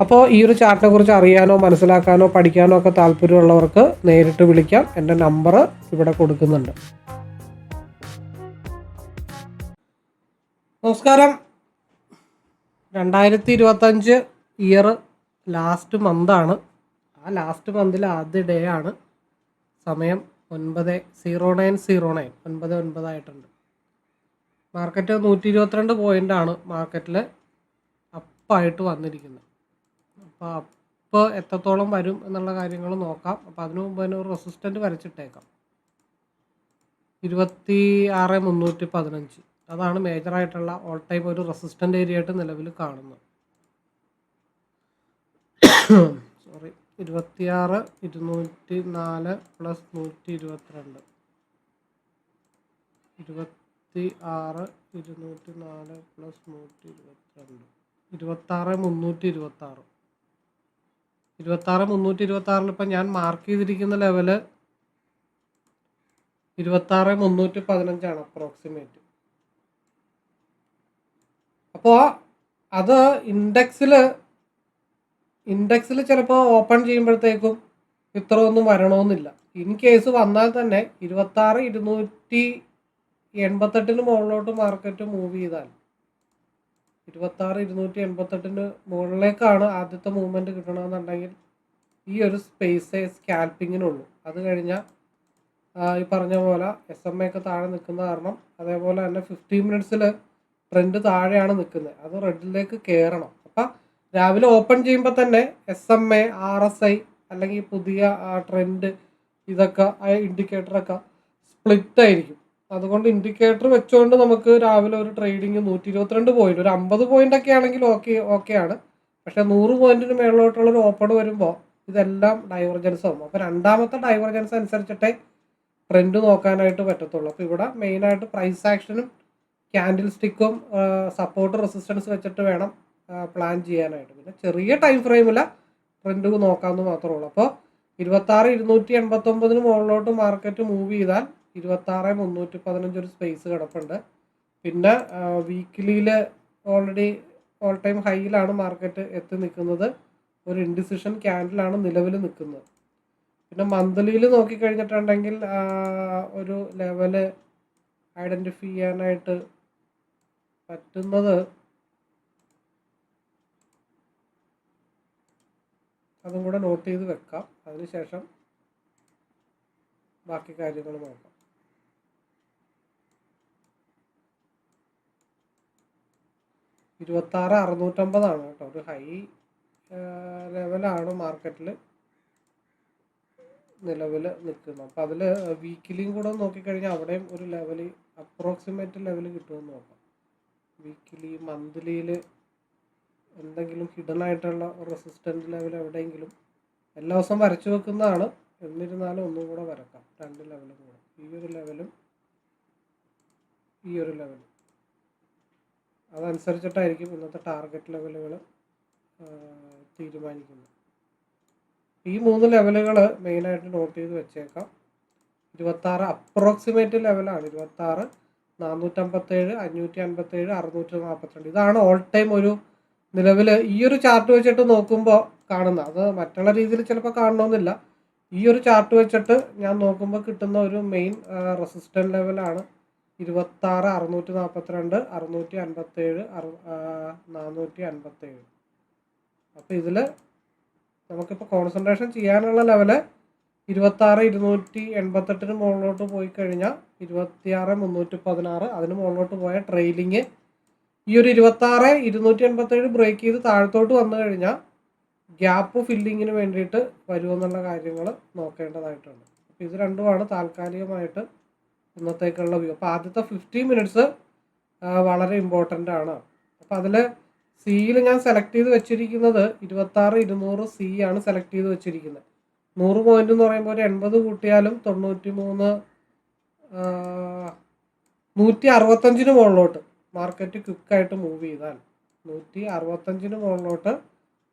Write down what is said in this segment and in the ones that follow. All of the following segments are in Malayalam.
അപ്പോൾ ഈ ഒരു ചാർട്ടിനെ കുറിച്ച് അറിയാനോ മനസ്സിലാക്കാനോ പഠിക്കാനോ ഒക്കെ താല്പര്യമുള്ളവർക്ക് നേരിട്ട് വിളിക്കാം. എന്റെ നമ്പർ ഇവിടെ കൊടുക്കുന്നുണ്ട്. നമസ്കാരം. രണ്ടായിരത്തി ഇരുപത്തഞ്ച് ഇയർ ലാസ്റ്റ് മന്താണ് ആ ലാസ്റ്റ് മന്തിൽ ആദ്യ ഡേ ആണ്. സമയം ഒൻപത് സീറോ നയൻ സീറോ നയൻ ഒൻപത് ഒൻപതായിട്ടുണ്ട് മാർക്കറ്റ് നൂറ്റി ഇരുപത്തിരണ്ട് പോയിന്റാണ് മാർക്കറ്റിൽ അപ്പായിട്ട് വന്നിരിക്കുന്നത്. അപ്പോൾ അപ്പോൾ എത്രത്തോളം വരും എന്നുള്ള കാര്യങ്ങൾ നോക്കാം. അപ്പോൾ അതിനു മുമ്പ് തന്നെ ഒരു റെസിസ്റ്റന്റ് വരച്ചിട്ടേക്കാം. ഇരുപത്തി ആറ് മുന്നൂറ്റി പതിനഞ്ച് അതാണ് മേജറായിട്ടുള്ള ഓൾ ടൈം ഒരു റെസിസ്റ്റന്റ് ഏരിയ ആയിട്ട് നിലവിൽ കാണുന്നത്. സോറി ഇരുപത്തിയാറ് ഇരുന്നൂറ്റി നാല് പ്ലസ് നൂറ്റി ഇരുപത്തിരണ്ട് ഇരുപത്തി ആറ് ഇരുന്നൂറ്റി നാല് പ്ലസ് നൂറ്റി ഇരുപത്തിരണ്ട് ഇരുപത്താറ് മുന്നൂറ്റി ഇരുപത്താറ് ഇരുപത്താറ് മുന്നൂറ്റി ഇരുപത്താറിൽ ഇപ്പം ഞാൻ മാർക്ക് ചെയ്തിരിക്കുന്ന ലെവൽ ഇരുപത്താറ് മുന്നൂറ്റി പതിനഞ്ചാണ് അപ്രോക്സിമേറ്റ് അപ്പോൾ അത് ഇൻഡെക്സിൽ ഇൻഡെക്സിൽ ചിലപ്പോൾ ഓപ്പൺ ചെയ്യുമ്പോഴത്തേക്കും ഇത്ര ഒന്നും വരണമെന്നില്ല. ഇൻ കേസ് വന്നാൽ തന്നെ ഇരുപത്താറ് ഇരുന്നൂറ്റി എൺപത്തെട്ടിന് മുകളിലോട്ട് മാർക്കറ്റ് മൂവ് ചെയ്താൽ ഇരുപത്താറ് ഇരുന്നൂറ്റി എൺപത്തെട്ടിന് മുകളിലേക്കാണ് ആദ്യത്തെ മൂവ്മെന്റ് കിട്ടണമെന്നുണ്ടെങ്കിൽ ഈ ഒരു സ്പേസേ സ്കാൽപ്പിങ്ങിനുള്ളൂ അത് കഴിഞ്ഞാൽ ഈ പറഞ്ഞ പോലെ എസ് എം എ ഒക്കെ താഴെ നിൽക്കുന്ന കാരണം അതേപോലെ തന്നെ ഫിഫ്റ്റീൻ മിനിറ്റ്സിൽ ട്രെൻഡ് താഴെയാണ് നിൽക്കുന്നത്. അത് റെഡിലേക്ക് കയറണം അപ്പം രാവിലെ ഓപ്പൺ ചെയ്യുമ്പോൾ തന്നെ S M A R S I അല്ലെങ്കിൽ പുതിയ ട്രെൻഡ് ഇതൊക്കെ ആ ഇൻഡിക്കേറ്ററൊക്കെ സ്പ്ലിറ്റ് ആയിരിക്കും. അതുകൊണ്ട് ഇൻഡിക്കേറ്റർ വെച്ചുകൊണ്ട് നമുക്ക് രാവിലെ ഒരു ട്രേഡിങ് നൂറ്റി ഇരുപത്തിരണ്ട് പോയിന്റ് ഒരു അമ്പത് പോയിന്റ് ഒക്കെ ആണെങ്കിൽ ഓക്കെ ഓക്കെ ആണ്. പക്ഷെ നൂറ് പോയിന്റിന് മേളിലോട്ടുള്ള ഒരു ഓപ്പൺ വരുമ്പോൾ ഇതെല്ലാം ഡൈവർജൻസ് ആവും. അപ്പോൾ രണ്ടാമത്തെ ഡൈവർജൻസ് അനുസരിച്ചിട്ടേ ട്രെൻഡ് നോക്കാനായിട്ട് പറ്റത്തുള്ളൂ. അപ്പോൾ ഇവിടെ മെയിനായിട്ട് പ്രൈസ് ആക്ഷനും ക്യാൻഡിൽ സ്റ്റിക്കും സപ്പോർട്ട് റെസിസ്റ്റൻസ് വെച്ചിട്ട് വേണം പ്ലാൻ ചെയ്യാനായിട്ട്. പിന്നെ ചെറിയ ടൈം ഫ്രെയിമിൽ ട്രെൻഡ് നോക്കാമെന്ന് മാത്രമേ ഉള്ളൂ. അപ്പോൾ ഇരുപത്താറ് ഇരുന്നൂറ്റി എൺപത്തൊമ്പതിന് മുകളിലോട്ട് മാർക്കറ്റ് മൂവ് ചെയ്താൽ ഇരുപത്താറ് മുന്നൂറ്റി പതിനഞ്ച് ഒരു സ്പേസ് കിടപ്പുണ്ട്. പിന്നെ വീക്കിലിയിൽ ഓൾറെഡി ഓൾ ടൈം ഹൈയിലാണ് മാർക്കറ്റ് എത്തി നിൽക്കുന്നത്. ഒരു ഇൻഡിസിഷൻ ക്യാൻഡിലാണ് നിലവിൽ നിൽക്കുന്നത്. പിന്നെ മന്ത്ലിയിൽ നോക്കിക്കഴിഞ്ഞിട്ടുണ്ടെങ്കിൽ ഒരു ലെവൽ ഐഡന്റിഫൈ ചെയ്യാനായിട്ട് പറ്റുന്നത് അതും കൂടെ നോട്ട് ചെയ്ത് വെക്കാം. അതിനുശേഷം ബാക്കി കാര്യങ്ങൾ നോക്കാം. ഇരുപത്താറ് അറുന്നൂറ്റമ്പതാണ് കേട്ടോ. ഒരു ഹൈ ലെവലാണ് മാർക്കറ്റിൽ നിലവിൽ നിൽക്കുന്നത്. അപ്പോൾ അതിൽ വീക്കിലിയും കൂടെ നോക്കിക്കഴിഞ്ഞാൽ അവിടെയും ഒരു ലെവൽ അപ്രോക്സിമേറ്റ് ലെവൽ കിട്ടുമെന്ന് നോക്കാം. വീക്കിലി മന്ത്ലിയിൽ എന്തെങ്കിലും ഹിഡൻ ആയിട്ടുള്ള റെസിസ്റ്റന്റ് ലെവൽ എവിടെയെങ്കിലും എല്ലാ ദിവസവും വരച്ചു വെക്കുന്നതാണ്. എന്നിരുന്നാലും ഒന്നും കൂടെ വരക്കാം. രണ്ട് ലെവലും കൂടെ. ഈ ഒരു ലെവലും ഈ ഒരു ലെവലും അതനുസരിച്ചിട്ടായിരിക്കും ഇന്നത്തെ ടാർഗറ്റ് ലെവലുകൾ തീരുമാനിക്കുന്നത്. ഈ മൂന്ന് ലെവലുകൾ മെയിനായിട്ട് നോട്ട് ചെയ്ത് വെച്ചേക്കാം. ഇരുപത്താറ് അപ്രോക്സിമേറ്റ് ലെവലാണ് ഇരുപത്താറ് നാനൂറ്റമ്പത്തേഴ് അഞ്ഞൂറ്റി അൻപത്തേഴ് അറുന്നൂറ്റി നാൽപ്പത്തിരണ്ട് ഇതാണ് ഓൾ ടൈം ഒരു നിലവിൽ ഈ ഒരു ചാർട്ട് വെച്ചിട്ട് നോക്കുമ്പോൾ കാണുന്ന അത് മറ്റുള്ള രീതിയിൽ ചിലപ്പോൾ കാണണമെന്നില്ല ഈ ഒരു ചാർട്ട് വെച്ചിട്ട് ഞാൻ നോക്കുമ്പോൾ കിട്ടുന്ന ഒരു മെയിൻ റെസിസ്റ്റന്റ് ലെവലാണ് ഇരുപത്താറ് അറുന്നൂറ്റി നാൽപ്പത്തിരണ്ട് അറുന്നൂറ്റി അൻപത്തേഴ് അറു നാനൂറ്റി അൻപത്തേഴ്. അപ്പോൾ ഇതിൽ നമുക്കിപ്പോൾ കോൺസെൻട്രേഷൻ ചെയ്യാനുള്ള ലെവൽ ഇരുപത്താറ് ഇരുന്നൂറ്റി എൺപത്തെട്ടിന് മുകളിലോട്ട് പോയി കഴിഞ്ഞാൽ ഇരുപത്തിയാറ് മുന്നൂറ്റി പതിനാറ് അതിന് മുകളിലോട്ട് പോയ ട്രെയിലിങ് ഈ ഒരു ഇരുപത്താറ് ഇരുന്നൂറ്റി എൺപത്തേഴ് ബ്രേക്ക് ചെയ്ത് താഴത്തോട്ട് വന്നു കഴിഞ്ഞാൽ ഗ്യാപ്പ് ഫില്ലിങ്ങിന് വേണ്ടിയിട്ട് വരുമെന്നുള്ള കാര്യങ്ങൾ നോക്കേണ്ടതായിട്ടുണ്ട്. അപ്പോൾ ഇത് രണ്ടുമാണ് താൽക്കാലികമായിട്ട് ഇന്നത്തേക്കുള്ള വ്യൂ അപ്പോൾ ആദ്യത്തെ ഫിഫ്റ്റി മിനിറ്റ്സ് വളരെ ഇമ്പോർട്ടന്റ് ആണ്. അപ്പോൾ അതിൽ സിയിൽ ഞാൻ സെലക്ട് ചെയ്ത് വെച്ചിരിക്കുന്നത് ഇരുപത്താറ് ഇരുന്നൂറ് സി ആണ് സെലക്ട് ചെയ്ത് വെച്ചിരിക്കുന്നത്. നൂറ് പോയിന്റ് എന്ന് പറയുമ്പോൾ ഒരു എൺപത് കൂട്ടിയാലും തൊണ്ണൂറ്റി മൂന്ന് നൂറ്റി അറുപത്തഞ്ചിന് മുകളിലോട്ട് മാർക്കറ്റ് ക്വിക്കായിട്ട് മൂവ് ചെയ്താൽ നൂറ്റി അറുപത്തഞ്ചിന് മുകളിലോട്ട്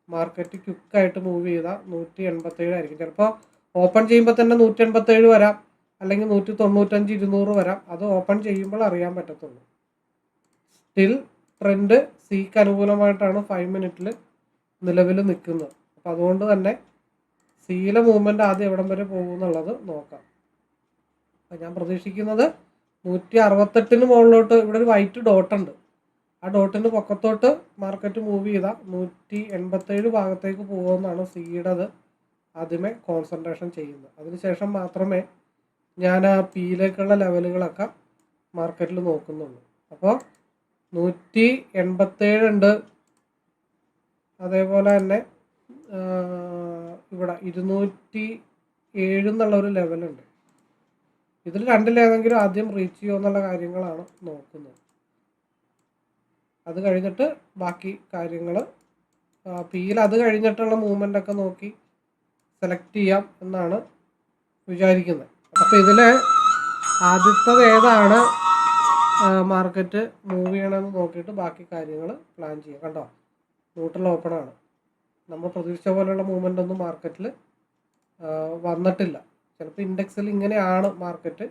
മാർക്കറ്റ് ക്വിക്കായിട്ട് മൂവ് ചെയ്താൽ നൂറ്റി എൺപത്തേഴ് ആയിരിക്കും. ചിലപ്പോൾ ഓപ്പൺ ചെയ്യുമ്പോൾ തന്നെ നൂറ്റി എൺപത്തേഴ് വരാം. അല്ലെങ്കിൽ നൂറ്റി തൊണ്ണൂറ്റഞ്ച് ഇരുന്നൂറ് വരാം. അത് ഓപ്പൺ ചെയ്യുമ്പോൾ അറിയാൻ പറ്റത്തുള്ളൂ. സ്റ്റിൽ ട്രെൻഡ് സിക്ക് അനുകൂലമായിട്ടാണ് ഫൈവ് മിനിറ്റിൽ നിലവിൽ നിൽക്കുന്നത്. അപ്പം അതുകൊണ്ട് തന്നെ സിയിലെ മൂവ്മെന്റ് ആദ്യം എവിടം വരെ പോകും എന്നുള്ളത് നോക്കാം. അപ്പം ഞാൻ പ്രതീക്ഷിക്കുന്നത് നൂറ്റി അറുപത്തെട്ടിന് മുകളിലോട്ട് ഇവിടെ ഒരു വൈറ്റ് ഡോട്ട് ഉണ്ട്. ആ ഡോട്ടിന്റെ പൊക്കത്തോട്ട് മാർക്കറ്റ് മൂവ് ചെയ്താൽ നൂറ്റി എൺപത്തേഴ് ഭാഗത്തേക്ക് പോകുമെന്നാണ് സിയുടേത് ആദ്യമേ കോൺസെൻട്രേഷൻ ചെയ്യുന്നത്. അതിനുശേഷം മാത്രമേ ഞാൻ ആ പിയിലേക്കുള്ള ലെവലുകളൊക്കെ മാർക്കറ്റിൽ നോക്കുന്നുള്ളൂ. അപ്പോൾ നൂറ്റി എൺപത്തേഴുണ്ട്. അതേപോലെ തന്നെ ഇവിടെ ഇരുന്നൂറ്റി ഏഴ് എന്നുള്ള ഒരു ലെവലുണ്ട്. ഇതിൽ രണ്ടിലേതെങ്കിലും ആദ്യം റീച്ച് ചെയ്യുമോ എന്നുള്ള കാര്യങ്ങളാണ് നോക്കുന്നത്. അത് കഴിഞ്ഞിട്ട് ബാക്കി കാര്യങ്ങൾ പിയിൽ അത് കഴിഞ്ഞിട്ടുള്ള മൂവ്മെന്റ് ഒക്കെ നോക്കി സെലക്ട് ചെയ്യാം എന്നാണ് വിചാരിക്കുന്നത്. അപ്പോൾ ഇതിൽ ആദ്യത്തത് ഏതാണ്? മാർക്കറ്റ് മൂവ് ചെയ്യണമെന്ന് നോക്കിയിട്ട് ബാക്കി കാര്യങ്ങൾ പ്ലാൻ ചെയ്യുക കണ്ടോ? ന്യൂട്രൽ ഓപ്പണാണ്. നമ്മൾ പ്രതീക്ഷിച്ച പോലെയുള്ള മൂവ്മെന്റ് ഒന്നും മാർക്കറ്റിൽ വന്നിട്ടില്ല. ചിലപ്പോൾ ഇൻഡെക്സിൽ ഇങ്ങനെയാണ് മാർക്കറ്റ്.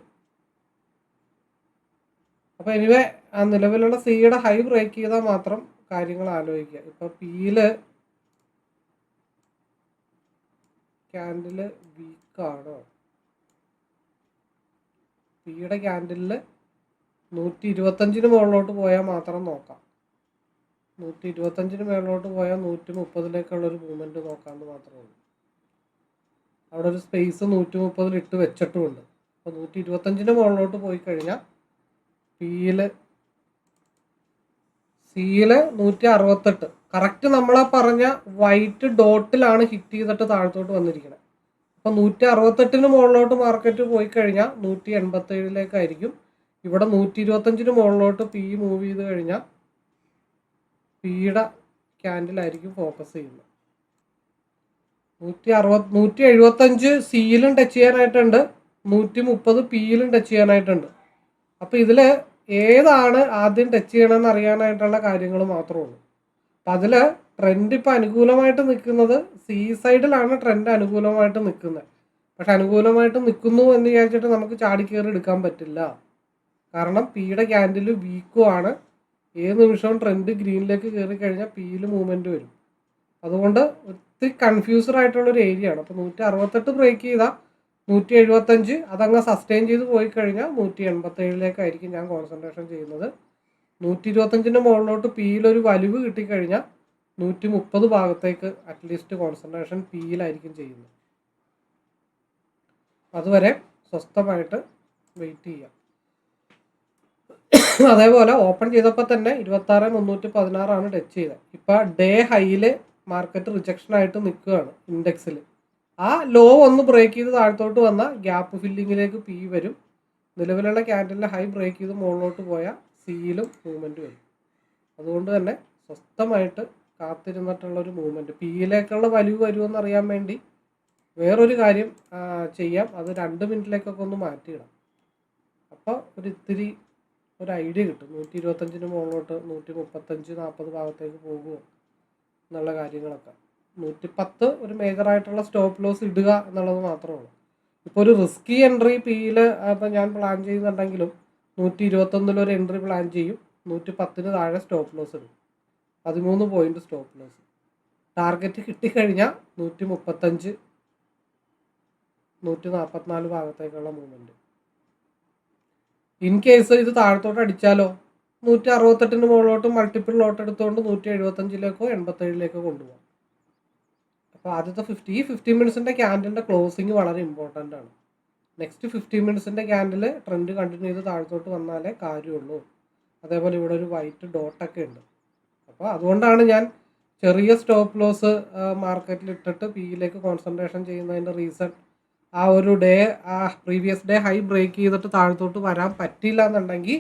അപ്പോൾ എനിവേ ആ നിലവിലുള്ള സിയുടെ ഹൈ ബ്രേക്ക് ചെയ്താൽ മാത്രം കാര്യങ്ങൾ ആലോചിക്കുക. ഇപ്പോൾ പിയിൽ ക്യാൻഡിൽ വീക്കാണോ പിയുടെ ക്യാൻഡിലിൽ നൂറ്റി ഇരുപത്തഞ്ചിന് മുകളിലോട്ട് പോയാൽ മാത്രം നോക്കാം. നൂറ്റി ഇരുപത്തഞ്ചിന് മുകളിലോട്ട് പോയാൽ നൂറ്റി മുപ്പതിലേക്കുള്ളൊരു മൂവ്മെന്റ് നോക്കാമെന്ന് മാത്രമേ ഉള്ളൂ. അവിടെ ഒരു സ്പേസ് നൂറ്റി മുപ്പതിൽ ഇട്ട് വെച്ചിട്ടുമുണ്ട്. അപ്പോൾ നൂറ്റി ഇരുപത്തഞ്ചിന് മുകളിലോട്ട് പോയി കഴിഞ്ഞാൽ പിയിൽ സിയിൽ നൂറ്റി അറുപത്തെട്ട് കറക്റ്റ് നമ്മളാ പറഞ്ഞ വൈറ്റ് ഡോട്ടിലാണ് ഹിറ്റ് ചെയ്തിട്ട് താഴത്തോട്ട് വന്നിരിക്കുന്നത് അപ്പോൾ നൂറ്റി അറുപത്തെട്ടിന് മുകളിലോട്ട് മാർക്കറ്റ് പോയി കഴിഞ്ഞാൽ നൂറ്റി എൺപത്തേഴിലേക്കായിരിക്കും ഇവിടെ നൂറ്റി ഇരുപത്തഞ്ചിന് മുകളിലോട്ട് പി മൂവ് ചെയ്ത് കഴിഞ്ഞാൽ പിയുടെ ക്യാൻഡിലായിരിക്കും ഫോക്കസ് ചെയ്യുന്നത്. നൂറ്റി അറുപത് നൂറ്റി എഴുപത്തഞ്ച് സിയിലും ടച്ച് ചെയ്യാനായിട്ടുണ്ട്. നൂറ്റി മുപ്പത് പിയിലും ടച്ച് ചെയ്യാനായിട്ടുണ്ട്. അപ്പോൾ ഇതിൽ ഏതാണ് ആദ്യം ടച്ച് ചെയ്യണമെന്ന് അറിയാനായിട്ടുള്ള കാര്യങ്ങൾ മാത്രമേ ഉള്ളൂ. അപ്പം അതിൽ ട്രെൻഡ് ഇപ്പോൾ അനുകൂലമായിട്ട് നിൽക്കുന്നത് സി സൈഡിലാണ് ട്രെൻഡ് അനുകൂലമായിട്ട് നിൽക്കുന്നത്. പക്ഷെ അനുകൂലമായിട്ട് നിൽക്കുന്നു എന്ന് വിചാരിച്ചിട്ട് നമുക്ക് ചാടി കയറി എടുക്കാൻ പറ്റില്ല. കാരണം പിയുടെ ക്യാൻഡിൽ വീക്കും ആണ്. ഏത് നിമിഷവും ട്രെൻഡ് ഗ്രീനിലേക്ക് കയറി കഴിഞ്ഞാൽ പിയിൽ മൂവ്മെന്റ് വരും. അതുകൊണ്ട് ഒത്തിരി കൺഫ്യൂസ്ഡ് ആയിട്ടുള്ള ഒരു ഏരിയ ആണ്. അപ്പോൾ നൂറ്റി അറുപത്തെട്ട് ബ്രേക്ക് ചെയ്താൽ നൂറ്റി എഴുപത്തഞ്ച് അതങ്ങ് സസ്റ്റെയിൻ ചെയ്ത് പോയി കഴിഞ്ഞാൽ നൂറ്റി എൺപത്തേഴിലേക്കായിരിക്കും ഞാൻ കോൺസെൻട്രേഷൻ ചെയ്യുന്നത്. നൂറ്റി ഇരുപത്തഞ്ചിന്റെ മുകളിലോട്ട് പിയിലൊരു വലിവ് കിട്ടിക്കഴിഞ്ഞാൽ നൂറ്റി മുപ്പത് ഭാഗത്തേക്ക് അറ്റ്ലീസ്റ്റ് കോൺസെൻട്രേഷൻ പിയിലായിരിക്കും ചെയ്യുന്നത്. അതുവരെ സ്വസ്ഥമായിട്ട് വെയിറ്റ് ചെയ്യാം അതേപോലെ ഓപ്പൺ ചെയ്തപ്പോൾ തന്നെ ഇരുപത്താറ് മുന്നൂറ്റി പതിനാറാണ് ടച്ച് ചെയ്തത്. ഇപ്പം ഡേ ഹൈയിൽ മാർക്കറ്റ് റിജക്ഷൻ ആയിട്ട് നിൽക്കുകയാണ് ഇൻഡെക്സിൽ ആ ലോ ഒന്ന് ബ്രേക്ക് ചെയ്ത് താഴത്തോട്ട് വന്ന ഗ്യാപ്പ് ഫില്ലിങ്ങിലേക്ക് പി വരും. നിലവിലുള്ള ക്യാൻഡലിന്റെ ഹൈ ബ്രേക്ക് ചെയ്ത് മുകളിലോട്ട് പോയാൽ സിയിലും മൂവ്മെന്റ് വരും. അതുകൊണ്ട് തന്നെ സ്വസ്ഥമായിട്ട് കാത്തിരുന്നിട്ടുള്ള ഒരു മൂവ്മെന്റ് പിയിലേക്കുള്ള വലിവ് വരുമെന്ന് അറിയാൻ വേണ്ടി വേറൊരു കാര്യം ചെയ്യാം. അത് രണ്ട് മിനിറ്റിലേക്കൊക്കെ ഒന്ന് മാറ്റിയിടാം. അപ്പോൾ ഒരു ഇത്തിരി ഒരു ഐഡിയ കിട്ടും. നൂറ്റി ഇരുപത്തഞ്ചിന് മുകളിലോട്ട് നൂറ്റി മുപ്പത്തഞ്ച് നാൽപ്പത് ഭാഗത്തേക്ക് പോകുമോ എന്നുള്ള കാര്യങ്ങളൊക്കെ. നൂറ്റി പത്ത് ഒരു മേജറായിട്ടുള്ള സ്റ്റോപ്പ് ലോസ് ഇടുക എന്നുള്ളത് മാത്രമേ ഉള്ളൂ. ഇപ്പോൾ ഒരു റിസ്കി എൻട്രി പിയിൽ ഇപ്പം ഞാൻ പ്ലാൻ ചെയ്യുന്നുണ്ടെങ്കിലും നൂറ്റി ഇരുപത്തൊന്നിലൊരു എൻട്രി പ്ലാൻ ചെയ്യും. നൂറ്റി പത്തിന് താഴെ സ്റ്റോപ്പ് ലോസ് ഇടും. പതിമൂന്ന് പോയിന്റ് സ്റ്റോപ്പ് ലോസ് ടാർഗറ്റ് കിട്ടിക്കഴിഞ്ഞാൽ നൂറ്റി മുപ്പത്തഞ്ച് നൂറ്റി നാൽപ്പത്തിനാല് ഭാഗത്തേക്കുള്ള മൂവ്മെന്റ് ഇൻ കേസ് ഇത് താഴത്തോട്ട് അടിച്ചാലോ? നൂറ്റി അറുപത്തെട്ടിന് മുകളിലോട്ട് മൾട്ടിപ്പിൾ ലോട്ട് എടുത്തുകൊണ്ട് നൂറ്റി എഴുപത്തഞ്ചിലേക്കോ എൺപത്തേഴിലേക്കോ കൊണ്ടുപോകാം. അപ്പോൾ ആദ്യത്തെ ഫിഫ്റ്റി ഈ ഫിഫ്റ്റി മിനിറ്റ്സിന്റെ ക്യാൻഡലിന്റെ ക്ലോസിങ് വളരെ ഇമ്പോർട്ടന്റ് ആണ്. നെക്സ്റ്റ് ഫിഫ്റ്റി മിനിറ്റ്സിന്റെ ക്യാൻഡിൽ ട്രെൻഡ് കണ്ടിന്യൂ ചെയ്ത് താഴത്തോട്ട് വന്നാലേ കാര്യമുള്ളൂ. അതേപോലെ ഇവിടെ ഒരു വൈറ്റ് ഡോട്ടൊക്കെ ഉണ്ട്. അപ്പോൾ അതുകൊണ്ടാണ് ഞാൻ ചെറിയ സ്റ്റോപ്പ് ലോസ് മാർക്കറ്റിൽ ഇട്ടിട്ട് പിയിലേക്ക് കോൺസെൻട്രേഷൻ ചെയ്യുന്നതിന്റെ റീസൺ ആ ഒരു ഡേ ആ പ്രീവിയസ് ഡേ ഹൈ ബ്രേക്ക് ചെയ്തിട്ട് താഴത്തോട്ട് വരാൻ പറ്റില്ല എന്നുണ്ടെങ്കിൽ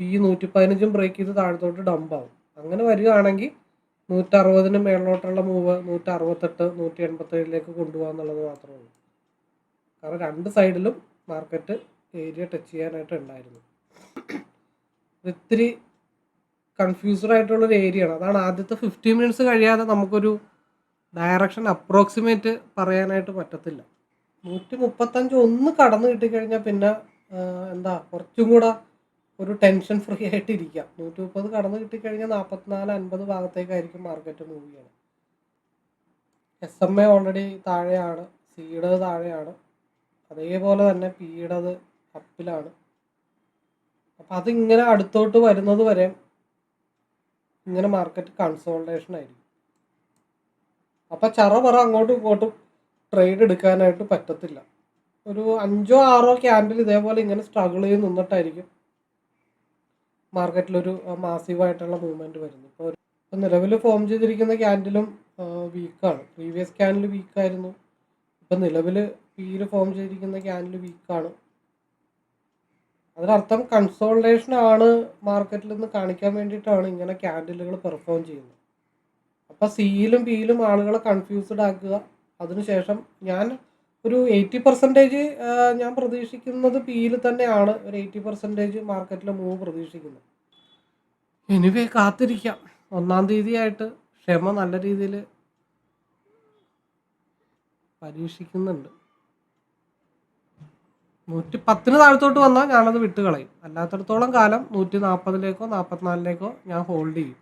പി നൂറ്റി പതിനഞ്ചും ബ്രേക്ക് ചെയ്ത് താഴത്തോട്ട് ഡംപ് ആവും. അങ്ങനെ വരികയാണെങ്കിൽ നൂറ്ററുപതിന് മേളിലോട്ടുള്ള മൂവ് നൂറ്റി അറുപത്തെട്ട് നൂറ്റി എൺപത്തേഴിലേക്ക് കൊണ്ടുപോകുക എന്നുള്ളത് മാത്രമേ ഉള്ളൂ. കാരണം രണ്ട് സൈഡിലും മാർക്കറ്റ് ഏരിയ ടച്ച് ചെയ്യാനായിട്ട് ഉണ്ടായിരുന്നു. ഇത് ഇത്തിരി കൺഫ്യൂസ്ഡ് ആയിട്ടുള്ളൊരു ആണ്. അതാണ് ആദ്യത്തെ ഫിഫ്റ്റി മിനിറ്റ്സ് കഴിയാതെ നമുക്കൊരു ഡയറക്ഷൻ അപ്രോക്സിമേറ്റ് പറയാനായിട്ട് പറ്റത്തില്ല. നൂറ്റി മുപ്പത്തഞ്ച് ഒന്ന് കടന്നു കിട്ടിക്കഴിഞ്ഞാൽ പിന്നെ എന്താ കുറച്ചും കൂടെ ഒരു ടെൻഷൻ ഫ്രീ ആയിട്ട് ഇരിക്കാം നൂറ്റി മുപ്പത് കടന്നു കിട്ടിക്കഴിഞ്ഞാൽ നാൽപ്പത്തിനാല് അൻപത് ഭാഗത്തേക്കായിരിക്കും മാർക്കറ്റ് മൂവ് ചെയ്യണം എസ് എം എ ഓൾറെഡി താഴെയാണ് സിയുടെ താഴെയാണ്. അതേപോലെ തന്നെ പിയുടേത് അപ്പിലാണ് അപ്പം അതിങ്ങനെ അടുത്തോട്ട് വരുന്നത് വരെ ഇങ്ങനെ മാർക്കറ്റ് കൺസോൾട്ടേഷൻ ആയിരിക്കും. അപ്പം ചറ പറ അങ്ങോട്ടും ഇങ്ങോട്ടും ട്രേഡ് എടുക്കാനായിട്ട് പറ്റത്തില്ല. ഒരു അഞ്ചോ ആറോ ക്യാൻഡിൽ ഇതേപോലെ ഇങ്ങനെ സ്ട്രഗിൾ ചെയ്ത് നിന്നിട്ടായിരിക്കും മാർക്കറ്റിലൊരു മാസീവായിട്ടുള്ള മൂവ്മെന്റ് വരുന്നത്. ഇപ്പോൾ നിലവിൽ ഫോം ചെയ്തിരിക്കുന്ന ക്യാൻഡിലും വീക്കാണ് പ്രീവിയസ് ക്യാൻഡിൽ വീക്കായിരുന്നു ഇപ്പം നിലവിൽ പിയിൽ ഫോം ചെയ്തിരിക്കുന്ന ക്യാൻഡിൽ വീക്കാണ് അതിനർത്ഥം കൺസോൾട്ടേഷൻ ആണ് മാർക്കറ്റിൽ നിന്ന് കാണിക്കാൻ വേണ്ടിയിട്ടാണ് ഇങ്ങനെ ക്യാൻഡിലുകൾ പെർഫോം ചെയ്യുന്നത്. അപ്പോൾ സിയിലും ബിയിലും ആളുകളെ കൺഫ്യൂസ്ഡ് ആക്കുക. അതിനുശേഷം ഞാൻ ഒരു എയ്റ്റി പെർസെന്റേജ് ഞാൻ പ്രതീക്ഷിക്കുന്നത് പിയിൽ തന്നെയാണ് ഒരു എയ്റ്റി പെർസെന്റേജ് മാർക്കറ്റിലെ മൂവ് പ്രതീക്ഷിക്കുന്നത്. എനിവേ കാത്തിരിക്കാം. ഒന്നാം തീയതി ആയിട്ട് ക്ഷമ നല്ല രീതിയിൽ പരീക്ഷിക്കുന്നുണ്ട്. നൂറ്റി പത്തിന് താഴത്തോട്ട് വന്നാൽ ഞാനത് വിട്ട് കളയും. അല്ലാത്തടത്തോളം കാലം നൂറ്റി നാൽപ്പതിലേക്കോ നാൽപ്പത്തിനാലിലേക്കോ ഞാൻ ഹോൾഡ് ചെയ്യും.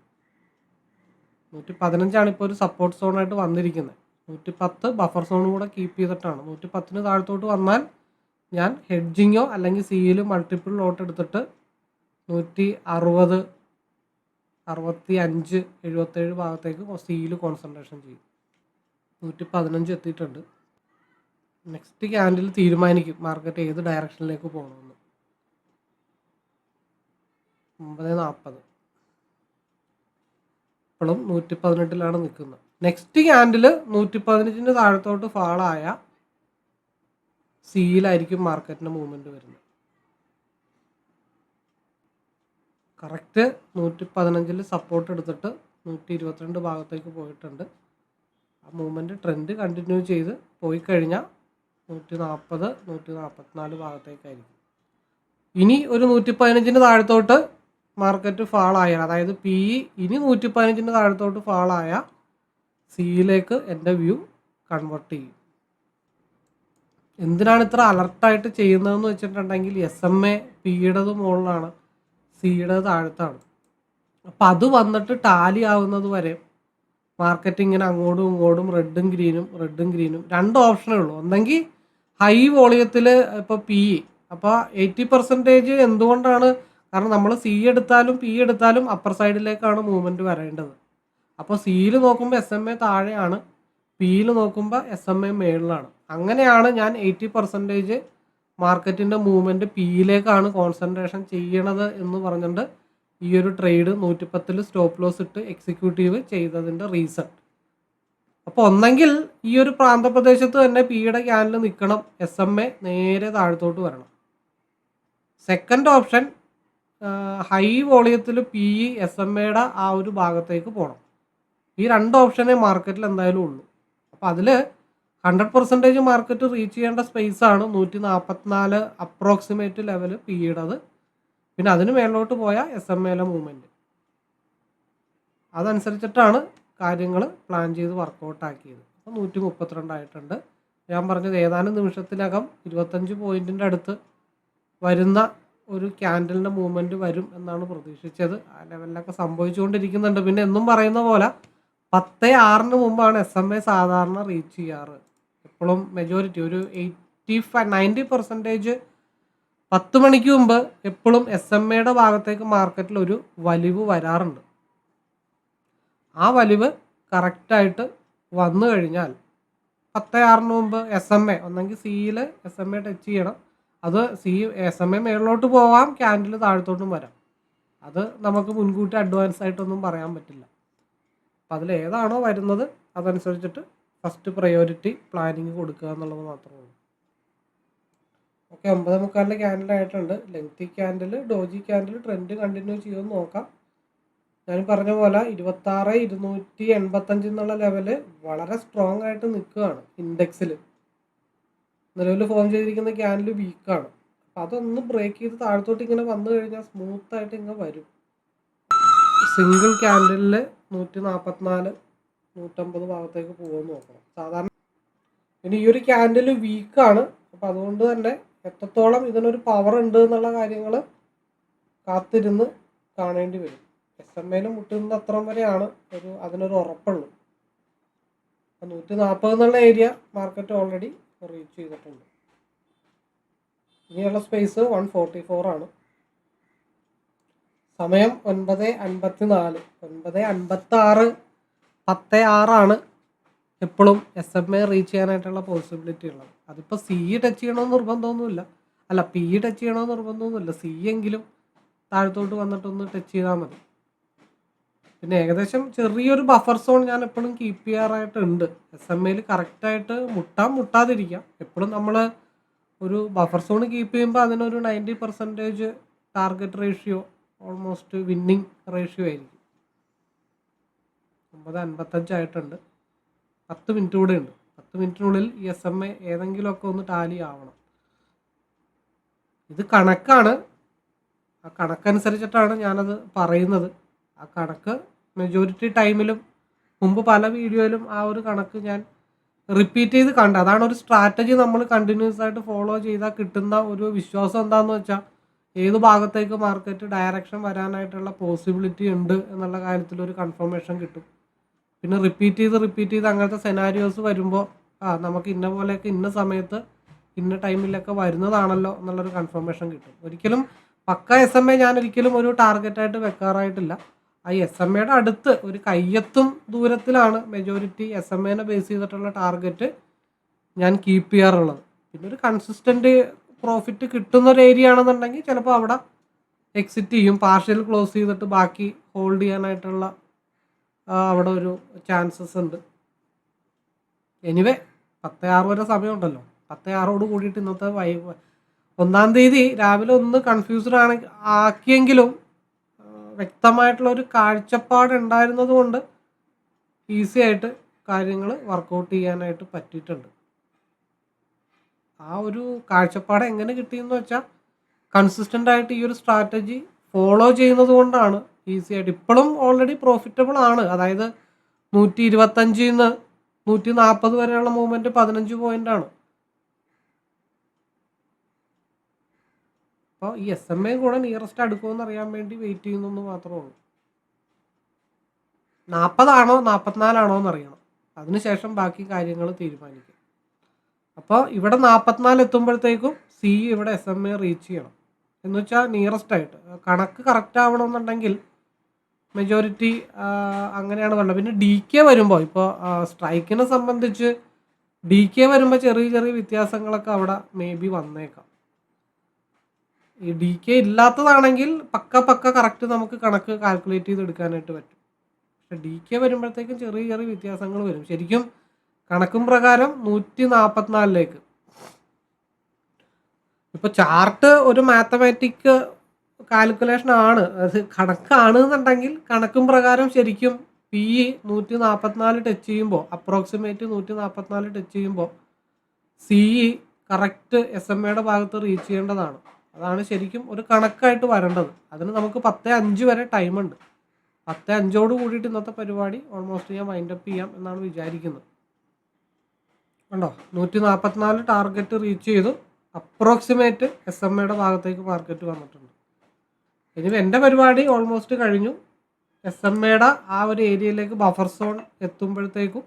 നൂറ്റി പതിനഞ്ചാണ് ഇപ്പോൾ ഒരു സപ്പോർട്ട് സോണായിട്ട് വന്നിരിക്കുന്നത് നൂറ്റി പത്ത് ബഫർ സോണും കൂടെ കീപ്പ് ചെയ്തിട്ടാണ്. നൂറ്റി പത്തിന് താഴത്തോട്ട് വന്നാൽ ഞാൻ ഹെഡ്ജിങ്ങോ അല്ലെങ്കിൽ സിയിൽ മൾട്ടിപ്പിൾ ലോട്ട് എടുത്തിട്ട് നൂറ്റി അറുപത് അറുപത്തി അഞ്ച് എഴുപത്തേഴ് ഭാഗത്തേക്ക് സിയിൽ കോൺസെൻട്രേഷൻ ചെയ്യും. നൂറ്റി പതിനഞ്ച് എത്തിയിട്ടുണ്ട്. നെക്സ്റ്റ് ക്യാൻഡിൽ തീരുമാനിക്കും. മാർക്കറ്റ് ഏത് ഡയറക്ഷനിലേക്ക് പോകണമെന്ന് ഒമ്പത് നാൽപ്പത് ഇപ്പോഴും നൂറ്റി പതിനെട്ടിലാണ് നിൽക്കുന്നത് നെക്സ്റ്റ് ക്യാൻഡിൽ നൂറ്റി പതിനഞ്ചിന് താഴത്തോട്ട് ഫാളായ സിയിലായിരിക്കും മാർക്കറ്റിന്റെ മൂവ്മെന്റ് വരുന്നത്. കറക്റ്റ് നൂറ്റി പതിനഞ്ചിൽ സപ്പോർട്ട് എടുത്തിട്ട് നൂറ്റി ഇരുപത്തിരണ്ട് ഭാഗത്തേക്ക് പോയിട്ടുണ്ട്. ആ മൂവ്മെന്റ് ട്രെൻഡ് കണ്ടിന്യൂ ചെയ്ത് പോയി കഴിഞ്ഞാൽ നൂറ്റി നാൽപ്പത് നൂറ്റി നാൽപ്പത്തിനാല് ഭാഗത്തേക്കായിരിക്കും. ഇനി ഒരു നൂറ്റി പതിനഞ്ചിന് താഴത്തോട്ട് മാർക്കറ്റ് ഫാളായാൽ അതായത് പി ഇ ഇനി നൂറ്റി പതിനഞ്ചിന് താഴത്തോട്ട് ഫാളായ സിയിലേക്ക് എന്റെ വ്യൂ കൺവേർട്ട് ചെയ്യും. എന്തിനാണ് ഇത്ര അലർട്ടായിട്ട് ചെയ്യുന്നതെന്ന് വെച്ചിട്ടുണ്ടെങ്കിൽ എസ് എം എ പിയുടേത് മുകളിലാണ് സിയുടേത് താഴത്താണ്. അപ്പം അത് വന്നിട്ട് ടാലി ആവുന്നത് വരെ മാർക്കറ്റ് ഇങ്ങനെ അങ്ങോട്ടും ഇങ്ങോട്ടും റെഡും ഗ്രീനും റെഡും ഗ്രീനും രണ്ട് ഓപ്ഷനേ ഉള്ളൂ. ഒന്നെങ്കിൽ ഹൈ വോളിയത്തിൽ ഇപ്പോൾ പി ഇ അപ്പോൾ എയ്റ്റി പെർസെന്റേജ് എന്തുകൊണ്ടാണ്? കാരണം നമ്മൾ സി എടുത്താലും പി എടുത്താലും അപ്പർ സൈഡിലേക്കാണ് മൂവ്മെന്റ് വരേണ്ടത്. അപ്പോൾ സിയിൽ നോക്കുമ്പോൾ എസ് എം എ താഴെയാണ് പിയിൽ നോക്കുമ്പോൾ എസ് എം എ മേളിലാണ്. അങ്ങനെയാണ് ഞാൻ എയ്റ്റി പെർസെന്റേജ് മാർക്കറ്റിന്റെ മൂവ്മെന്റ് പിയിലേക്കാണ് കോൺസെൻട്രേഷൻ ചെയ്യണത് എന്ന് പറഞ്ഞുകൊണ്ട് ഈ ഒരു ട്രേഡ് നൂറ്റിപ്പത്തിൽ സ്റ്റോപ്പ് ലോസ് ഇട്ട് എക്സിക്യൂട്ടീവ് ചെയ്തതിന്റെ റീസൺ അപ്പോൾ ഒന്നെങ്കിൽ ഈ ഒരു പ്രാന്തപ്രദേശത്ത് തന്നെ പിയുടെ ക്യാനിൽ നിൽക്കണം എസ് എം എ നേരെ താഴത്തോട്ട് വരണം. സെക്കൻഡ് ഓപ്ഷൻ ഹൈ വോളിയത്തിൽ പി ഇ എസ് എം എയുടെ ആ ഒരു ഭാഗത്തേക്ക് പോകണം ഈ രണ്ട് ഓപ്ഷനെ മാർക്കറ്റിൽ എന്തായാലും ഉള്ളൂ. അപ്പോൾ അതിൽ ഹൺഡ്രഡ് പെർസെന്റേജ് മാർക്കറ്റ് റീച്ച് ചെയ്യേണ്ട സ്പേസ് ആണ് നൂറ്റി നാൽപ്പത്തിനാല് അപ്രോക്സിമേറ്റ് ലെവൽ പി ഇയുടേത് പിന്നെ അതിന് മേലോട്ട് പോയ എസ് എം എയിലെ മൂവ്മെന്റ് അതനുസരിച്ചിട്ടാണ് കാര്യങ്ങൾ പ്ലാൻ ചെയ്ത് വർക്കൗട്ട് ആക്കിയത്. അപ്പോൾ നൂറ്റി മുപ്പത്തിരണ്ടായിട്ടുണ്ട് ഞാൻ പറഞ്ഞത് ഏതാനും നിമിഷത്തിനകം ഇരുപത്തഞ്ച് പോയിന്റിന്റെ അടുത്ത് വരുന്ന ഒരു ക്യാൻഡലിന്റെ മൂവ്മെന്റ് വരും എന്നാണ് പ്രതീക്ഷിച്ചത്. ആ ലെവലിലൊക്കെ സംഭവിച്ചുകൊണ്ടിരിക്കുന്നുണ്ട്. പിന്നെ എന്നും പറയുന്ന പോലെ പത്ത് ആറിന് മുമ്പാണ് എസ് എം എ സാധാരണ റീച്ച് ചെയ്യാറ്. എപ്പോഴും മെജോറിറ്റി ഒരു എയ്റ്റി ഫൈവ് നയന്റി പെർസെന്റേജ് പത്ത് മണിക്ക് മുമ്പ് എപ്പോഴും എസ് എം എയുടെ ഭാഗത്തേക്ക് മാർക്കറ്റിൽ ഒരു വലിവ് വരാറുണ്ട്. ആ വലിവ് കറക്റ്റായിട്ട് വന്നു കഴിഞ്ഞാൽ പത്ത് ആറിന് മുമ്പ് എസ് എം എ ഒന്നെങ്കിൽ സിയിൽ എസ് എം എ ടച്ച് ചെയ്യണം. അത് സി എസ് എം എ മേളിലോട്ട് പോവാം ക്യാൻഡിൽ താഴത്തോട്ടും വരാം. അത് നമുക്ക് മുൻകൂട്ടി അഡ്വാൻസ് ആയിട്ടൊന്നും പറയാൻ പറ്റില്ല. അപ്പം അതിൽ ഏതാണോ വരുന്നത് അതനുസരിച്ചിട്ട് ഫസ്റ്റ് പ്രയോറിറ്റി പ്ലാനിങ് കൊടുക്കുക എന്നുള്ളത് മാത്രമേ ഉള്ളൂ. ഓക്കെ ഒമ്പത് മുക്കാലിന്റെ ക്യാൻഡിൽ ആയിട്ടുണ്ട്. Lengthy candle doji candle trend continue ചെയ്യുമെന്ന് നോക്കാം. ഞാൻ പറഞ്ഞ പോലെ ഇരുപത്താറ് ഇരുന്നൂറ്റി എൺപത്തഞ്ച് എന്നുള്ള ലെവൽ വളരെ സ്ട്രോങ് ആയിട്ട് നിൽക്കുകയാണ് ഇൻഡെക്സിൽ നിലവിൽ ഫോം ചെയ്തിരിക്കുന്ന ക്യാൻഡിൽ വീക്കാണ് അപ്പം അതൊന്ന് ബ്രേക്ക് ചെയ്ത് താഴത്തോട്ട് ഇങ്ങനെ വന്നു കഴിഞ്ഞാൽ സ്മൂത്ത് ആയിട്ട് ഇങ്ങനെ വരും. സിംഗിൾ ക്യാൻഡിലിൽ നൂറ്റി നാൽപ്പത്തിനാല് നൂറ്റമ്പത് ഭാഗത്തേക്ക് പോകുമെന്ന് നോക്കണം. സാധാരണ ഇനി ഈ ഒരു ക്യാൻഡിൽ വീക്കാണ് അപ്പം അതുകൊണ്ട് തന്നെ എത്രത്തോളം ഇതിനൊരു പവർ ഉണ്ട് എന്നുള്ള കാര്യങ്ങൾ കാത്തിരുന്ന് കാണേണ്ടി വരും. എസ് എം എയിൽ മുട്ടുന്ന അത്രം വരെയാണ് ഒരു അതിനൊരു ഉറപ്പുള്ളൂ. അപ്പം നൂറ്റി നാൽപ്പത് എന്നുള്ള ഏരിയ മാർക്കറ്റ് ഓൾറെഡി റീച്ച് ചെയ്തിട്ടുണ്ട്. ഇനിയുള്ള സ്പേസ് വൺ ഫോർട്ടി ഫോർ ആണ്. സമയം ഒൻപത് അൻപത്തി നാല് ഒൻപത് അൻപത്തി ആറ് പത്ത് ആറാണ് എപ്പോഴും എസ് എം എ റീച്ച് ചെയ്യാനായിട്ടുള്ള പോസിബിലിറ്റി ഉള്ളത്. അതിപ്പോൾ സി ടച്ച് ചെയ്യണമെന്ന് നിർബന്ധമൊന്നുമില്ല. അല്ല പി ടച്ച് ചെയ്യണമെന്ന് നിർബന്ധമൊന്നുമില്ല. സി എങ്കിലും താഴത്തോട്ട് വന്നിട്ടൊന്ന് ടച്ച് ചെയ്താൽ മതി. പിന്നെ ഏകദേശം ചെറിയൊരു ബഫർ സോൺ ഞാൻ എപ്പോഴും കീപ്പ് ചെയ്യാറായിട്ടുണ്ട്. എസ് എം എയിൽ കറക്റ്റായിട്ട് മുട്ടാൻ മുട്ടാതിരിക്കാം. എപ്പോഴും നമ്മൾ ഒരു ബഫർ സോൺ കീപ്പ് ചെയ്യുമ്പോൾ അതിനൊരു ninety percentage target ratio almost winning ratio ആയിരിക്കും. ഒമ്പത് അൻപത്തഞ്ചായിട്ടുണ്ട് പത്ത് മിനിറ്റ് കൂടെ ഉണ്ട്. പത്ത് മിനിറ്റിനുള്ളിൽ ഈ എസ് എം എ ഏതെങ്കിലുമൊക്കെ ഒന്ന് ടാലി ആവണം. ഇത് കണക്കാണ്. ആ കണക്കനുസരിച്ചിട്ടാണ് ഞാനത് പറയുന്നത്. ആ കണക്ക് മെജോറിറ്റി ടൈമിലും മുമ്പ് പല വീഡിയോയിലും ആ ഒരു കണക്ക് ഞാൻ റിപ്പീറ്റ് ചെയ്ത് കണ്ട. അതാണ് ഒരു സ്ട്രാറ്റജി നമ്മൾ കണ്ടിന്യൂസ് ആയിട്ട് ഫോളോ ചെയ്താൽ കിട്ടുന്ന ഒരു വിശ്വാസം എന്താണെന്ന് വെച്ചാൽ ഏത് ഭാഗത്തേക്ക് മാർക്കറ്റ് ഡയറക്ഷൻ വരാനായിട്ടുള്ള പോസിബിലിറ്റി ഉണ്ട് എന്നുള്ള കാര്യത്തിൽ ഒരു കൺഫർമേഷൻ കിട്ടും. പിന്നെ റിപ്പീറ്റ് ചെയ്ത് റിപ്പീറ്റ് ചെയ്ത് അങ്ങനത്തെ സെനാരിയോസ് വരുമ്പോൾ ആ നമുക്ക് ഇന്ന പോലെയൊക്കെ ഇന്ന സമയത്ത് ഇന്ന ടൈമിലൊക്കെ വരുന്നതാണല്ലോ എന്നുള്ളൊരു കൺഫർമേഷൻ കിട്ടും. ഒരിക്കലും പക്ക എസ് എം എ ഞാൻ ഒരിക്കലും ഒരു ടാർഗറ്റായിട്ട് വെക്കാറായിട്ടില്ല. ആ എസ് എം എയുടെ അടുത്ത് ഒരു കയ്യെത്തും ദൂരത്തിലാണ് മെജോറിറ്റി എസ് എം എനെ ബേസ് ചെയ്തിട്ടുള്ള ടാർഗറ്റ് ഞാൻ കീപ്പ് ചെയ്യാറുള്ളത്. പിന്നെ ഒരു കൺസിസ്റ്റന്റ് പ്രോഫിറ്റ് കിട്ടുന്ന ഒരു ഏരിയ ആണെന്നുണ്ടെങ്കിൽ ചിലപ്പോൾ അവിടെ എക്സിറ്റ് ചെയ്യും. പാർഷ്യൽ ക്ലോസ് ചെയ്തിട്ട് ബാക്കി ഹോൾഡ് ചെയ്യാനായിട്ടുള്ള അവിടെ ഒരു ചാൻസസ് ഉണ്ട്. എനിവേ പത്ത് ആറ് വരെ സമയമുണ്ടല്ലോ. പത്ത് ആറോട് കൂടിയിട്ട് ഇന്നത്തെ വൈ ഒന്നാം തീയതി രാവിലെ ഒന്ന് കൺഫ്യൂസ്ഡ് ആണ് ആക്കിയെങ്കിലും വ്യക്തമായിട്ടുള്ള ഒരു കാഴ്ചപ്പാട് ഉണ്ടായിരുന്നത് കൊണ്ട് ഈസി ആയിട്ട് കാര്യങ്ങൾ വർക്കൗട്ട് ചെയ്യാനായിട്ട് പറ്റിയിട്ടുണ്ട്. ആ ഒരു കാഴ്ചപ്പാട് എങ്ങനെ കിട്ടിയെന്ന് വെച്ചാൽ കൺസിസ്റ്റന്റ് ആയിട്ട് ഈ ഒരു സ്ട്രാറ്റജി ഫോളോ ചെയ്യുന്നത് കൊണ്ടാണ് ഈസി ആയിട്ട്. ഇപ്പോഴും ഓൾറെഡി പ്രോഫിറ്റബിൾ ആണ്. അതായത് നൂറ്റി ഇരുപത്തഞ്ചിൽ നിന്ന് നൂറ്റി നാൽപ്പത് വരെയുള്ള മൂവ്മെന്റ് പതിനഞ്ച് പോയിന്റ് ആണ്. അപ്പോൾ ഈ എസ് എം എ കൂടെ നിയറസ്റ്റ് അടുക്കുമെന്ന് അറിയാൻ വേണ്ടി വെയിറ്റ് ചെയ്യുന്നു മാത്രമേ ഉള്ളൂ. നാൽപ്പതാണോ നാൽപ്പത്തിനാലാണോ എന്ന് അറിയണം അതിനുശേഷം ബാക്കി കാര്യങ്ങൾ തീരുമാനിക്കും. അപ്പോൾ ഇവിടെ നാൽപ്പത്തിനാല് എത്തുമ്പോഴത്തേക്കും സി ഇവിടെ എസ് എം എ റീച്ച് ചെയ്യണം. എന്ന് വെച്ചാൽ നിയറസ്റ്റ് ആയിട്ട്. കണക്ക് കറക്റ്റ് ആവണമെന്നുണ്ടെങ്കിൽ മെജോറിറ്റി അങ്ങനെയാണ് വേണ്ടത് പിന്നെ ഡി കെ വരുമ്പോൾ ഇപ്പോൾ സ്ട്രൈക്കിനെ സംബന്ധിച്ച് ഡി കെ വരുമ്പോൾ ചെറിയ ചെറിയ വ്യത്യാസങ്ങളൊക്കെ അവിടെ മേ ബി വന്നേക്കാം. ഈ ഡി കെ ഇല്ലാത്തതാണെങ്കിൽ പക്ക പക്ക കറക്റ്റ് നമുക്ക് കണക്ക് കാൽക്കുലേറ്റ് ചെയ്ത് എടുക്കാനായിട്ട് പറ്റും. പക്ഷെ ഡി കെ വരുമ്പോഴത്തേക്കും ചെറിയ ചെറിയ വ്യത്യാസങ്ങൾ വരും. ശരിക്കും കണക്കും പ്രകാരം നൂറ്റി നാൽപ്പത്തിനാലിലേക്ക് ഇപ്പോൾ ചാർട്ട് ഒരു മാത്തമാറ്റിക് കാൽക്കുലേഷൻ ആണ്. അത് കണക്കാണ് എന്നുണ്ടെങ്കിൽ കണക്കും പ്രകാരം ശരിക്കും പി നൂറ്റി നാൽപ്പത്തിനാല് ടച്ച് ചെയ്യുമ്പോൾ അപ്രോക്സിമേറ്റ് നൂറ്റി നാൽപ്പത്തിനാല് ടച്ച് ചെയ്യുമ്പോൾ C E correct S M എയുടെ ഭാഗത്ത് റീച്ച് ചെയ്യേണ്ടതാണ്. അതാണ് ശരിക്കും ഒരു കണക്കായിട്ട് വരേണ്ടത്. അതിന് നമുക്ക് പത്ത് അഞ്ച് വരെ ടൈമുണ്ട്. പത്ത് അഞ്ചോട് കൂടിയിട്ട് ഇന്നത്തെ പരിപാടി ഓൾമോസ്റ്റ് ഞാൻ അപ്പ് ചെയ്യാം എന്നാണ് വിചാരിക്കുന്നത്. കണ്ടോ? നൂറ്റി നാൽപ്പത്തിനാല് ടാർഗറ്റ് റീച്ച് ചെയ്തു അപ്രോക്സിമേറ്റ് എസ് എം എയുടെ ഭാഗത്തേക്ക് മാർക്കറ്റ് വന്നിട്ടുണ്ട്. ഇനി എന്റെ പരിപാടി ഓൾമോസ്റ്റ് കഴിഞ്ഞു. എസ് എം എയുടെ ആ ഒരു ഏരിയയിലേക്ക് ബഫർ സോൺ എത്തുമ്പോഴത്തേക്കും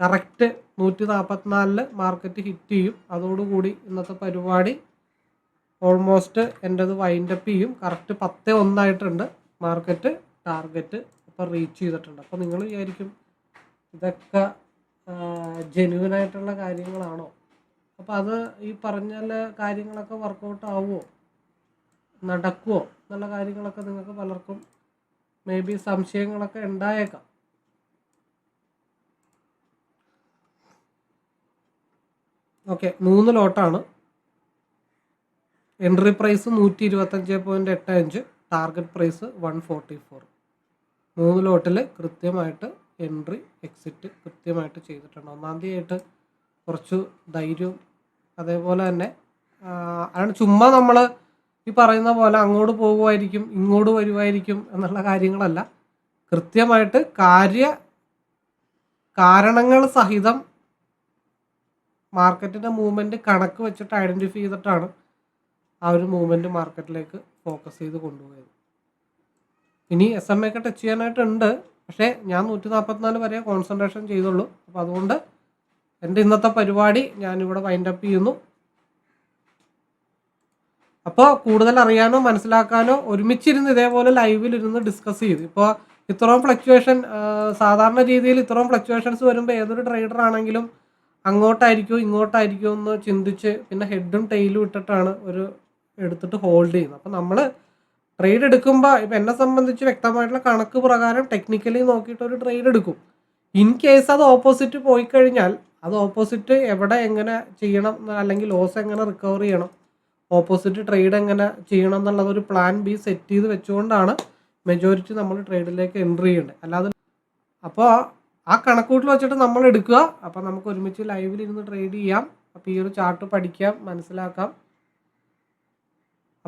കറക്റ്റ് നൂറ്റി നാൽപ്പത്തിനാലിൽ മാർക്കറ്റ് ഹിറ്റ് ചെയ്യും. അതോടുകൂടി ഇന്നത്തെ പരിപാടി ഓൾമോസ്റ്റ് എന്റെത് വൈൻഡ് അപ്പ് ചെയ്യും. കറക്റ്റ് പത്ത് ഒന്നായിട്ടുണ്ട്. മാർക്കറ്റ് ടാർഗറ്റ് അപ്പോൾ റീച്ച് ചെയ്തിട്ടുണ്ട്. അപ്പോൾ നിങ്ങൾ വിചാരിക്കും ഇതൊക്കെ ജെന്യൂനായിട്ടുള്ള കാര്യങ്ങളാണോ? അപ്പോൾ അത് ഈ പറഞ്ഞ കാര്യങ്ങളൊക്കെ വർക്കൗട്ട് ആവുമോ നടക്കുമോ എന്നുള്ള കാര്യങ്ങളൊക്കെ നിങ്ങൾക്ക് പലർക്കും മേ ബി സംശയങ്ങളൊക്കെ ഉണ്ടായേക്കാം. ഓക്കെ മൂന്ന് ലോട്ടാണ് എൻട്രി പ്രൈസ് നൂറ്റി ഇരുപത്തഞ്ച് പോയിന്റ് എട്ട് അഞ്ച് target price one forty four മൂന്ന് ലോട്ടിൽ കൃത്യമായിട്ട് എൻട്രി എക്സിറ്റ് കൃത്യമായിട്ട് ചെയ്തിട്ടുണ്ട്. ഒന്നാം തീയതിയായിട്ട് കുറച്ച് ധൈര്യവും അതേപോലെ തന്നെ അതാണ് ചുമ്മാ നമ്മൾ ഈ പറയുന്ന പോലെ അങ്ങോട്ട് പോകുമായിരിക്കും ഇങ്ങോട്ട് വരുമായിരിക്കും എന്നുള്ള കാര്യങ്ങളല്ല. കൃത്യമായിട്ട് കാര്യ കാരണങ്ങൾ സഹിതം മാർക്കറ്റിന്റെ മൂവ്മെന്റ് കണക്ക് വെച്ചിട്ട് ഐഡന്റിഫൈ ചെയ്തിട്ടാണ് ആ ഒരു മൂവ്മെന്റ് മാർക്കറ്റിലേക്ക് ഫോക്കസ് ചെയ്ത് കൊണ്ടുപോയത്. ഇനി എസ് എം ഒക്കെ ടച്ച് ചെയ്യാനായിട്ടുണ്ട്. പക്ഷേ ഞാൻ നൂറ്റി നാൽപ്പത്തിനാല് വരെ കോൺസെൻട്രേഷൻ ചെയ്തുള്ളൂ. അപ്പോൾ അതുകൊണ്ട് എന്റെ ഇന്നത്തെ പരിപാടി ഞാനിവിടെ വൈൻഡ് അപ്പ് ചെയ്യുന്നു. അപ്പോൾ കൂടുതൽ അറിയാനോ മനസ്സിലാക്കാനോ ഒരുമിച്ചിരുന്ന് ഇതേപോലെ ലൈവിലിരുന്ന് ഡിസ്കസ് ചെയ്തു. ഇപ്പോൾ ഇത്രയും ഫ്ലക്ച്വേഷൻ സാധാരണ രീതിയിൽ ഇത്രയും ഫ്ലക്ച്വേഷൻസ് വരുമ്പോൾ ഏതൊരു ട്രേഡർ ആണെങ്കിലും അങ്ങോട്ടായിരിക്കുമോ ഇങ്ങോട്ടായിരിക്കുമോ എന്ന് ചിന്തിച്ച് പിന്നെ ഹെഡും ടെയിലും ഇട്ടിട്ടാണ് ഒരു എടുത്തിട്ട് ഹോൾഡ് ചെയ്യുന്നത് അപ്പം നമ്മൾ ട്രേഡ് എടുക്കുമ്പോൾ ഇപ്പം എന്നെ സംബന്ധിച്ച് വ്യക്തമായിട്ടുള്ള കണക്ക് പ്രകാരം ടെക്നിക്കലി നോക്കിയിട്ട് ഒരു ട്രേഡ് എടുക്കും. ഇൻ കേസ് അത് ഓപ്പോസിറ്റ് പോയി കഴിഞ്ഞാൽ അത് ഓപ്പോസിറ്റ് എവിടെ എങ്ങനെ ചെയ്യണം അല്ലെങ്കിൽ ലോസ് എങ്ങനെ റിക്കവർ ചെയ്യണം ഓപ്പോസിറ്റ് ട്രേഡ് എങ്ങനെ ചെയ്യണം എന്നുള്ളത് ഒരു പ്ലാൻ ബി സെറ്റ് ചെയ്ത് വെച്ചുകൊണ്ടാണ് മെജോറിറ്റി നമ്മൾ ട്രേഡിലേക്ക് എൻട്രി ചെയ്യേണ്ടത് അല്ലാതെ അപ്പോൾ ആ കണക്കൂട്ടിൽ വെച്ചിട്ട് നമ്മൾ എടുക്കുക. അപ്പോൾ നമുക്ക് ഒരുമിച്ച് ലൈവിൽ ഇരുന്ന് ട്രേഡ് ചെയ്യാം. അപ്പോൾ ഈ ഒരു ചാർട്ട് പഠിക്കാം മനസ്സിലാക്കാം.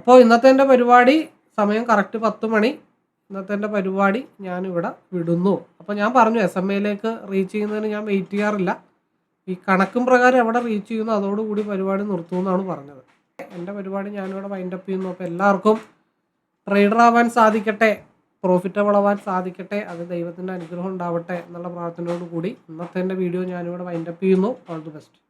അപ്പോൾ ഇന്നത്തെ എന്റെ പരിപാടി സമയം കറക്റ്റ് പത്ത് മണി. ഇന്നത്തെ എന്റെ പരിപാടി ഞാനിവിടെ വിടുന്നു. അപ്പോൾ ഞാൻ പറഞ്ഞു എസ് എം എയിലേക്ക് റീച്ച് ചെയ്യുന്നതിന് ഞാൻ വെയിറ്റ് ചെയ്യാറില്ല. ഈ കണക്കും പ്രകാരം എവിടെ റീച്ച് ചെയ്യുന്നു അതോടുകൂടി പരിപാടി നിർത്തുമെന്നാണ് പറഞ്ഞത്. എന്റെ പരിപാടി ഞാനിവിടെ വൈൻഡപ്പ് ചെയ്യുന്നു. അപ്പോൾ എല്ലാവർക്കും ട്രേഡർ ആവാൻ സാധിക്കട്ടെ പ്രോഫിറ്റബിൾ ആവാൻ സാധിക്കട്ടെ അത് ദൈവത്തിന്റെ അനുഗ്രഹം ഉണ്ടാവട്ടെ എന്നുള്ള പ്രാർത്ഥനയോടുകൂടി ഇന്നത്തെ എന്റെ വീഡിയോ ഞാനിവിടെ വൈൻഡപ്പ് ചെയ്യുന്നു. All the best